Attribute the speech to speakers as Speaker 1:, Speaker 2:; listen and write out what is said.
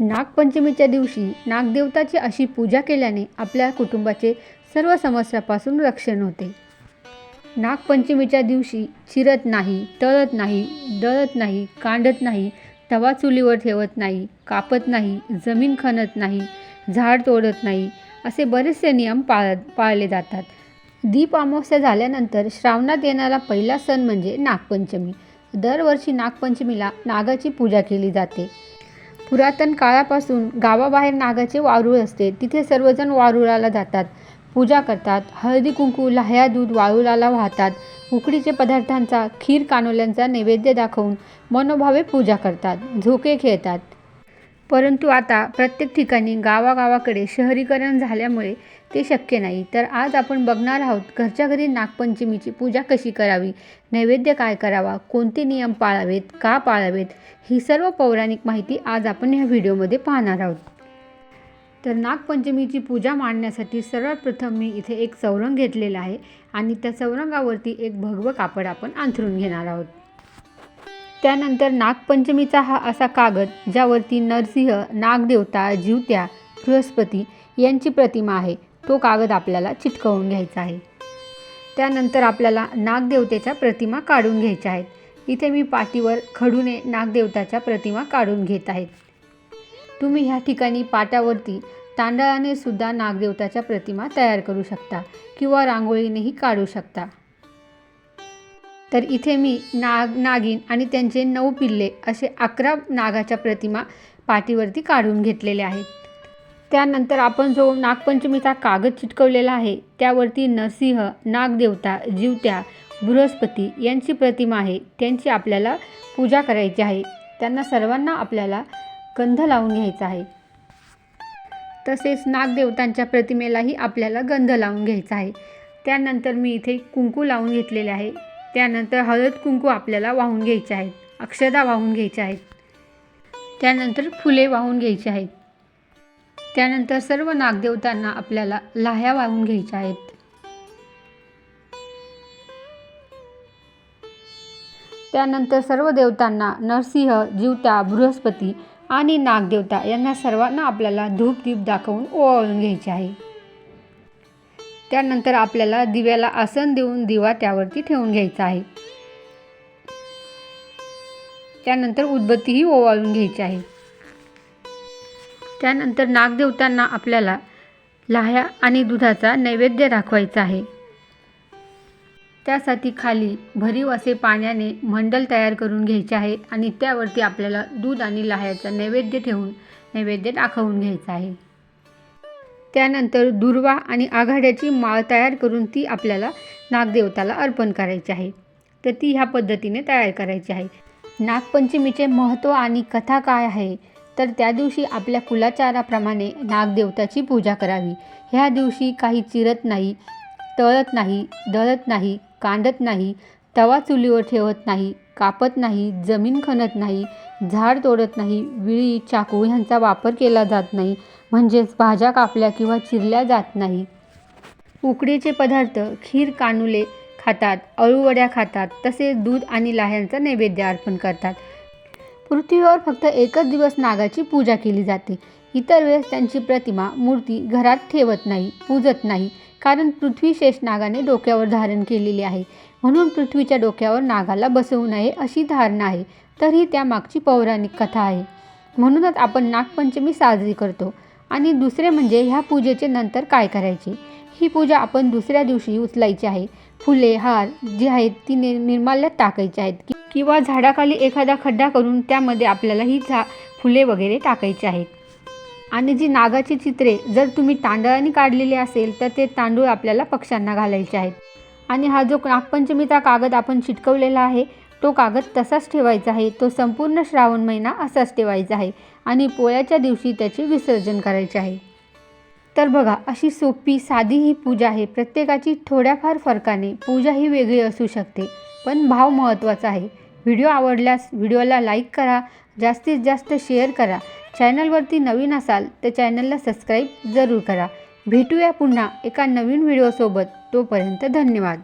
Speaker 1: नागपंचमीच्या दिवशी नागदेवताची अशी पूजा केल्याने आपल्या कुटुंबाचे सर्व समस्यापासून रक्षण होते. नागपंचमीच्या दिवशी चिरत नाही तळत नाही दळत नाही कांडत नाही तवा चुलीवर ठेवत नाही कापत नाही जमीन खणत नाही झाड तोडत नाही असे बरेचसे नियम पाळ पाळले जातात. दीप अमावस्या झाल्यानंतर श्रावणात येणारा पहिला सण म्हणजे नागपंचमी. दरवर्षी नागपंचमीला नागाची पूजा केली जाते. पुरातन काळापासून गावाबाहेर नागाचे वारूळ असते. तिथे सर्वजण वारुळाला जातात. पूजा करतात. हळदी कुंकू लाह्या दूध वारुळाला वाहतात. उकडीचे पदार्थांचा खीर कानोल्यांचा नैवेद्य दाखवून मनोभावे पूजा करतात. झोके खेळतात. परंतु आता प्रत्येक ठिकाणी गावागावाकडे शहरीकरण झाल्यामुळे ते शक्य नाही. तर आज आपण बघणार आहोत घरच्या घरी नागपंचमीची पूजा कशी करावी? नैवेद्य काय करावा? कोणते नियम पाळावेत? का पाळावेत? ही सर्व पौराणिक माहिती आज आपण ह्या व्हिडिओमध्ये पाहणार आहोत. तर नागपंचमीची पूजा मांडण्यासाठी सर्वात प्रथम मी इथे एक चौरंग घेतलेला आहे आणि त्या चौरंगावरती एक भगवं कापड आपण अंथरून घेणार आहोत. त्यानंतर नागपंचमीचा हा असा कागद ज्यावरती नरसिंह नागदेवता जीवत्या बृहस्पती यांची प्रतिमा आहे तो कागद आपल्याला चिटकवून घ्यायचा आहे. त्यानंतर आपल्याला नागदेवतेच्या प्रतिमा काढून घ्यायच्या आहेत. इथे मी पाटीवर खडूने नागदेवताच्या प्रतिमा काढून घेत आहेत तुम्ही ह्या ठिकाणी पाटावरती तांदळाने सुद्धा नागदेवताच्या प्रतिमा तयार करू शकता किंवा रांगोळीनेही काढू शकता. तर इथे मी नाग नागिन आणि त्यांचे नऊ पिल्ले असे अकरा नागाच्या प्रतिमा पाटीवरती काढून घेतलेल्या आहेत. त्यानंतर आपण जो नागपंचमीचा कागद चिटकवलेला आहे त्यावरती नरसिंह नागदेवता जिवत्या बृहस्पती यांची प्रतिमा आहे. त्यांची आपल्याला पूजा करायची आहे. त्यांना सर्वांना आपल्याला गंध लावून घ्यायचा आहे. तसेच नागदेवतांच्या प्रतिमेलाही आपल्याला गंध लावून घ्यायचा आहे. त्यानंतर मी इथे कुंकू लावून घेतलेले आहे. त्यानंतर हळद कुंकू आपल्याला वाहून घ्यायचे आहेत. अक्षदा वाहून घ्यायच्या आहेत. त्यानंतर फुले वाहून घ्यायची आहेत. त्यानंतर सर्व नागदेवतांना आपल्याला लाह्या वाहून घ्यायच्या आहेत. त्यानंतर सर्व देवतांना नरसिंह जीवता बृहस्पती आणि नागदेवता यांना सर्वांना आपल्याला धूप दीप दाखवून ओवाळून घ्यायचे आहे. त्यानंतर आपल्याला दिव्याला आसन देऊन दिवा त्यावरती ठेवून घ्यायचा आहे. त्यानंतर उदबत्तीही ओवाळून घ्यायची आहे. त्यानंतर नागदेवतांना आपल्याला लाह्या आणि दुधाचा नैवेद्य दाखवायचा आहे. त्यासाठी खाली भरीव असे पाण्याने मंडल तयार करून घ्यायचे आहे आणि त्यावरती आपल्याला दूध आणि लाह्याचा नैवेद्य ठेवून नैवेद्य दाखवून घ्यायचा आहे. त्यानंतर दुर्वा आणि आघाड्याची माळ तयार करून ती आपल्याला नागदेवताला अर्पण करायची आहे. तर ती ह्या पद्धतीने तयार करायची आहे. नागपंचमीचे महत्त्व आणि कथा काय आहे? तर त्या दिवशी आपल्या कुलाचाराप्रमाणे नागदेवताची पूजा करावी. ह्या दिवशी काही चिरत नाही तळत नाही दळत नाही कांडत नाही तवा चुलीवर ठेवत नाही कापत नाही जमीन खणत नाही झाड तोडत नाही विळी चाकू ह्यांचा वापर केला जात नाही म्हणजेच भाज्या कापल्या किंवा चिरल्या जात नाही. उकडीचे पदार्थ खीर कानुले खातात अळूवड्या खातात तसेच दूध आणि लाह्यांचा नैवेद्य अर्पण करतात. पृथ्वीवर फक्त एकच दिवस नागाची पूजा केली जाते. इतर वेळेस त्यांची प्रतिमा मूर्ती घरात ठेवत नाही पूजत नाही कारण पृथ्वी शेष नागाने डोक्यावर धारण केलेली आहे. म्हणून पृथ्वीच्या डोक्यावर नागाला बसवू नये अशी धारणा आहे. तर ही त्यामागची पौराणिक कथा आहे. म्हणूनच आपण नागपंचमी साजरी करतो. आणि दुसरे म्हणजे ह्या पूजेचे नंतर काय करायचे? ही पूजा आपण दुसऱ्या दिवशी उचलायची आहे. फुले हार जी आहेत ती नि निर्माल्यात टाकायची आहेत. किंवा झाडाखाली एखादा खड्डा करून त्यामध्ये आपल्याला ही झा फुले वगैरे टाकायची आहेत. आणि जी नागाची चित्रे जर तुम्ही तांदळाने काढलेली असेल तर ते तांदूळ आपल्याला पक्ष्यांना घालायचे आहेत. आणि हा जो नागपंचमीचा कागद आपण चिटकवलेला आहे तो कागद तसाच ठेवायचा आहे. तो संपूर्ण श्रावण महिना असाच ठेवायचा आहे आणि पोळ्याच्या दिवशी त्याचे विसर्जन करायचे आहे. तर बघा अशी सोपी साधी ही पूजा आहे. प्रत्येकाची थोड्याफार फरकाने पूजा ही वेगळी असू शकते पण भाव महत्त्वाचा आहे. व्हिडिओ आवडल्यास व्हिडिओला लाईक करा जास्तीत जास्त शेअर करा. चॅनलवरती नवीन असाल तर चॅनलला सबस्क्राईब जरूर करा. भेटूया पुन्हा एका नवीन व्हिडिओसोबत. तोपर्यंत धन्यवाद.